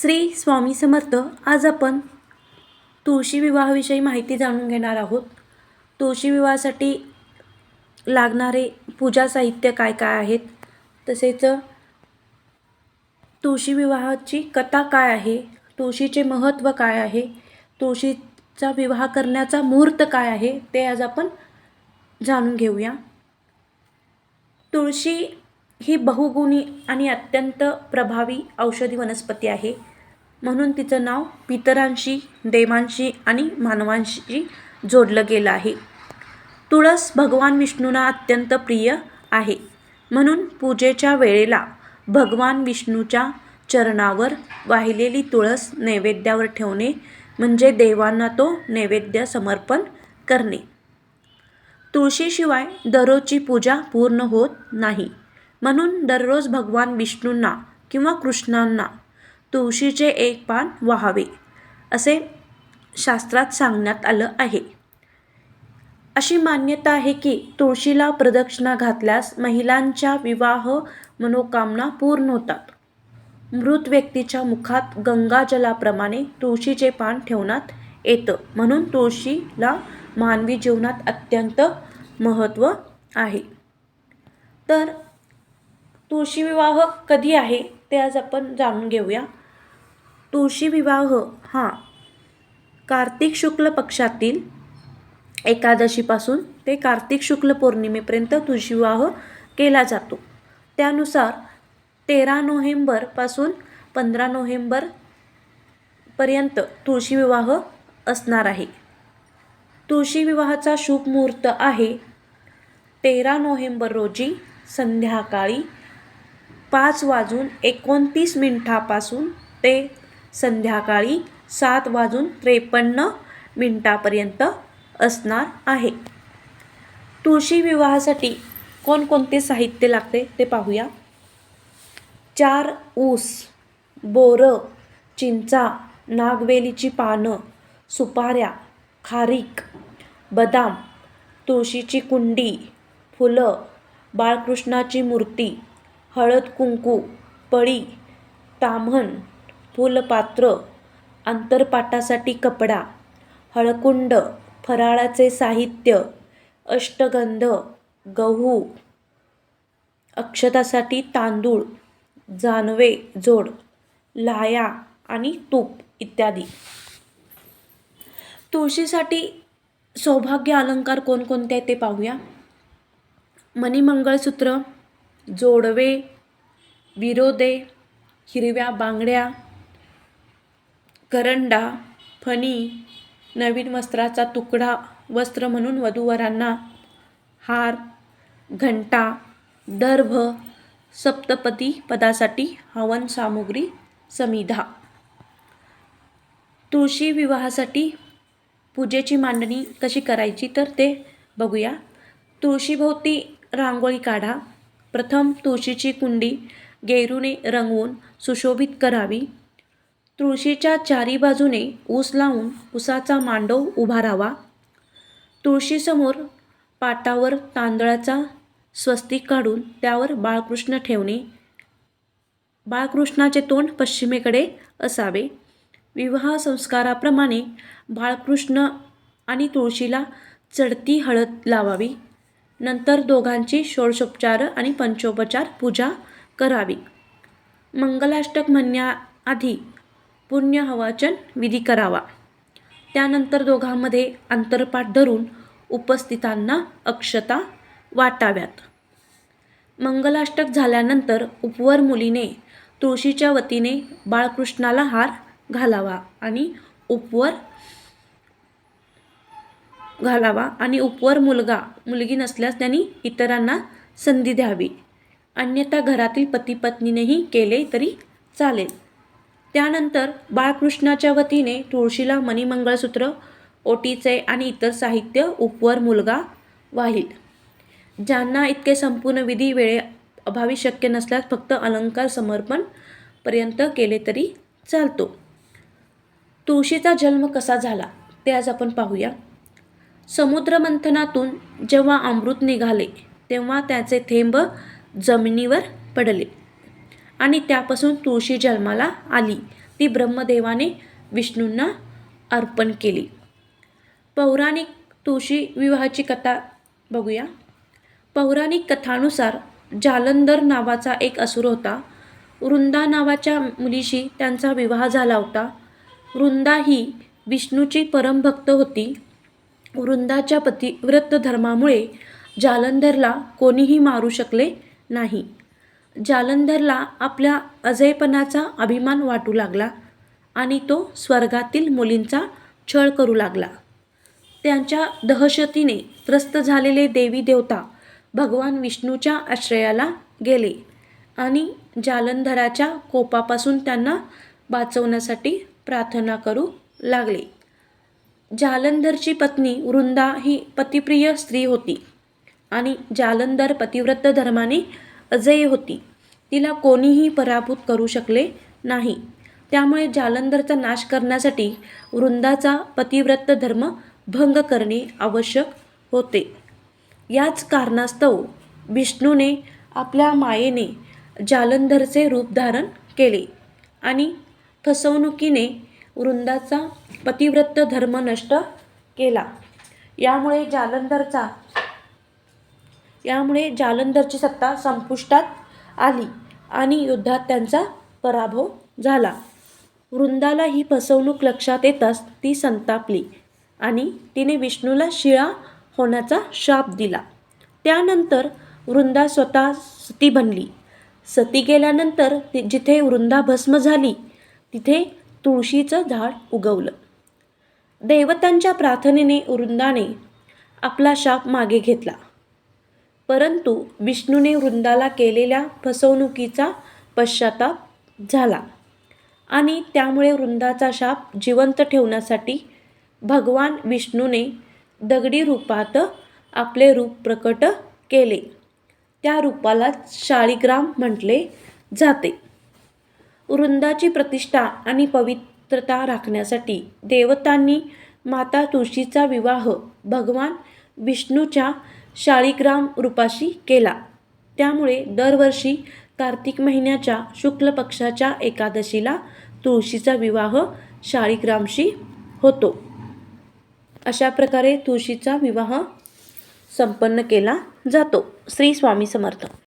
श्री स्वामी समर्थ आज आपण तुळशी विवाहाविषयी माहिती जाणून घेणार आहोत. तुळशी विवाहासाठी लागणारे पूजा साहित्य काय काय आहेत? तसेच तुळशी विवाहाची कथा काय आहे? तुळशीचे महत्त्व काय आहे? तुळशीचा विवाह करण्याचा मुहूर्त काय आहे? ते आज आपण जाणून घेऊया. तुळशी ही बहुगुणी आणि अत्यंत प्रभावी औषधी वनस्पती आहे. म्हणून तिचं नाव पितरांशी देवांशी आणि मानवांशी जोडलं गेलं आहे. तुळस भगवान विष्णूंना अत्यंत प्रिय आहे. म्हणून पूजेच्या वेळेला भगवान विष्णूच्या चरणावर वाहिलेली तुळस नैवेद्यावर ठेवणे म्हणजे देवांना तो नैवेद्य समर्पण करणे. तुळशीशिवाय दररोजची पूजा पूर्ण होत नाही. म्हणून दररोज भगवान विष्णूंना किंवा कृष्णांना तुळशीचे एक पान व्हावे असे शास्त्रात सांगण्यात आलं आहे. अशी मान्यता आहे की तुळशीला प्रदक्षिणा घातल्यास महिलांच्या विवाह मनोकामना पूर्ण होतात. मृत व्यक्तीच्या मुखात गंगाजलाप्रमाणे तुळशीचे पान ठेवण्यात येतं. म्हणून तुळशीला मानवी जीवनात अत्यंत महत्त्व आहे. तर तुळशी विवाह कधी आहे ते आज आपण जाणून घेऊया. तुळशी विवाह हा कार्तिक शुक्ल पक्षातील एकादशीपासून ते कार्तिक शुक्ल पौर्णिमेपर्यंत तुळशी विवाह केला जातो. त्यानुसार तेरा नोव्हेंबरपासून पंधरा नोव्हेंबरपर्यंत तुळशी विवाह असणार आहे. तुळशी विवाहाचा शुभ मुहूर्त आहे तेरा नोव्हेंबर रोजी संध्याकाळी पाच वाजून एकोणतीस मिनिटापासून ते संध्याकाळी सात वाजून त्रेपन्न मिनटापर्यंत असणार आहे. तुळशी विवाहासाठी कोणकोणते साहित्य लागते ते पाहूया. चार ऊस बोरं चिंचा नागवेलीची पानं सुपाऱ्या खारीक बदाम तुळशीची कुंडी फुलं बाळकृष्णाची मूर्ती हळद कुंकू पळी ताम्हण फुलपात्र आंतरपाटासाठी कपडा हळकुंड फराळाचे साहित्य अष्टगंध गहू अक्षतासाठी तांदूळ जानवे जोड लाया आणि तूप इत्यादी. तुळशीसाठी सौभाग्य अलंकार कोणकोणते आहेत ते पाहूया. मणिमंगळसूत्र जोडवे विरोदे हिरव्या बांगड्या करंडा फणी नवीन वस्त्राचा तुकडा वस्त्र म्हणून वधूवरांना हार घंटा दर्भ सप्तपदी पदासाठी हवन सामुग्री समिधा. तुळशी विवाहासाठी पूजेची मांडणी कशी करायची तर ते बघूया. तुळशीभोवती रांगोळी काढा. प्रथम तुळशीची कुंडी गेरूने रंगवून सुशोभित करावी. तुळशीच्या चारी बाजूने ऊस लावून ऊसाचा मांडव उभा तुळशीसमोर पाटावर तांदळाचा स्वस्तिक काढून त्यावर बाळकृष्ण ठेवणे. बाळकृष्णाचे तोंड पश्चिमेकडे असावे. विवाह संस्काराप्रमाणे बाळकृष्ण आणि तुळशीला चढती हळद लावावी. नंतर दोघांची षोडशोपचार आणि पंचोपचार पूजा करावी. मंगलाष्टक म्हणण्याआधी पुण्यहवाचन विधी करावा. त्यानंतर दोघांमध्ये अंतरपाठ धरून उपस्थितांना अक्षता वाटाव्यात. मंगलाष्टक झाल्यानंतर उपवर मुलीने तुळशीच्या वतीने बाळकृष्णाला हार घालावा आणि उपवर घालावा आणि उपवर मुलगा मुलगी नसल्यास त्यांनी इतरांना संधी द्यावी. अन्यथा घरातील पती पत्नीनेही केले तरी चालेल. त्यानंतर बाळकृष्णाच्या वतीने तुळशीला मणिमंगळसूत्र ओटीचे आणि इतर साहित्य उपवर मुलगा वाहील. ज्यांना इतके संपूर्ण विधी वेळे अभावी शक्य नसल्यास फक्त अलंकार समर्पण पर्यंत केले तरी चालतो. तुळशीचा जन्म कसा झाला ते आज आपण पाहूया. समुद्रमंथनातून जेव्हा अमृत निघाले तेव्हा त्याचे थेंब जमिनीवर पडले. आणि त्यापासून तुळशी जन्माला आली. ती ब्रह्मदेवाने विष्णूंना अर्पण केली. पौराणिक तुळशी विवाहाची कथा बघूया. पौराणिक कथानुसार जालंधर नावाचा एक असुर होता. वृंदा नावाच्या मुलीशी त्यांचा विवाह झाला होता. वृंदा ही विष्णूची परमभक्त होती. वृंदाच्या पतिव्रत धर्मामुळे जालंधरला कोणीही मारू शकले नाही. जालंधरला आपल्या अजयपणाचा अभिमान वाटू लागला आणि तो स्वर्गातील मुलींचा छळ करू लागला. त्यांच्या दहशतीने त्रस्त झालेले देवी देवता भगवान विष्णूच्या आश्रयाला गेले आणि जालंधराच्या कोपापासून त्यांना वाचवण्यासाठी प्रार्थना करू लागले. जालंधरची पत्नी वृंदा ही पतिप्रिय स्त्री होती आणि जालंधर पतिव्रत धर्माने अजय होती. तिला कोणीही पराभूत करू शकले नाही. त्यामुळे जालंधरचा नाश करण्यासाठी वृंदाचा पतिव्रत धर्म भंग करणे आवश्यक होते. याच कारणास्तव विष्णूने आपल्या मायेने जालंधरचे रूप धारण केले आणि फसवणुकीने वृंदाचा पतिव्रत धर्म नष्ट केला. यामुळे जालंधरचा यामुळे जालंधरची सत्ता संपुष्टात आली आणि युद्धात त्यांचा पराभव झाला. वृंदाला ही फसवणूक लक्षात येताच ती संतापली आणि तिने विष्णूला शिळा होण्याचा शाप दिला. त्यानंतर वृंदा स्वतः सती बनली. सती गेल्यानंतर ति जिथे वृंदा भस्म झाली तिथे तुळशीचं झाड उगवलं. देवतांच्या प्रार्थनेने वृंदाने आपला शाप मागे घेतला. परंतु विष्णूने वृंदाला केलेल्या फसवणुकीचा पश्चाताप झाला आणि त्यामुळे वृंदाचा शाप जिवंत ठेवण्यासाठी भगवान विष्णूने दगडी रूपात आपले रूप प्रकट केले. त्या रूपाला शाळीग्राम म्हटले जाते. वृंदाची प्रतिष्ठा आणि पवित्रता राखण्यासाठी देवतांनी माता तुळशीचा विवाह भगवान विष्णूच्या शाळीग्राम रूपाशी केला. त्यामुळे दरवर्षी कार्तिक महिन्याच्या शुक्ल पक्षाच्या एकादशीला तुळशीचा विवाह शाळीग्रामशी होतो. अशा प्रकारे तुळशीचा विवाह संपन्न केला जातो. श्री स्वामी समर्थ.